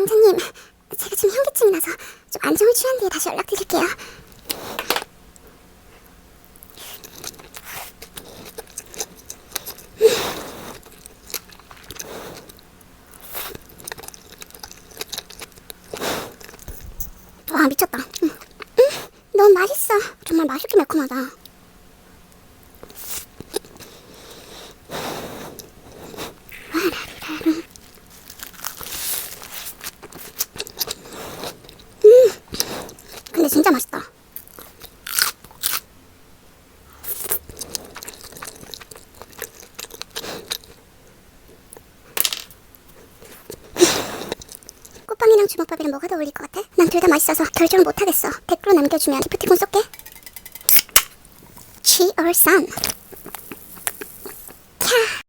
왕자님, 제가 지금 현기증이 나서 좀 안정을 취한 뒤에 다시 연락드릴게요. 와 미쳤다. 응. 응? 넌 맛있어. 정말 맛있게 매콤하다. 진짜 맛있다. 꽃빵이랑 주먹밥이랑 뭐가 더 어울릴 것 같아? 난 둘 다 맛있어서 결정을 못하겠어. 댓글로 남겨주면 기프티콘 쏠게. 치얼산.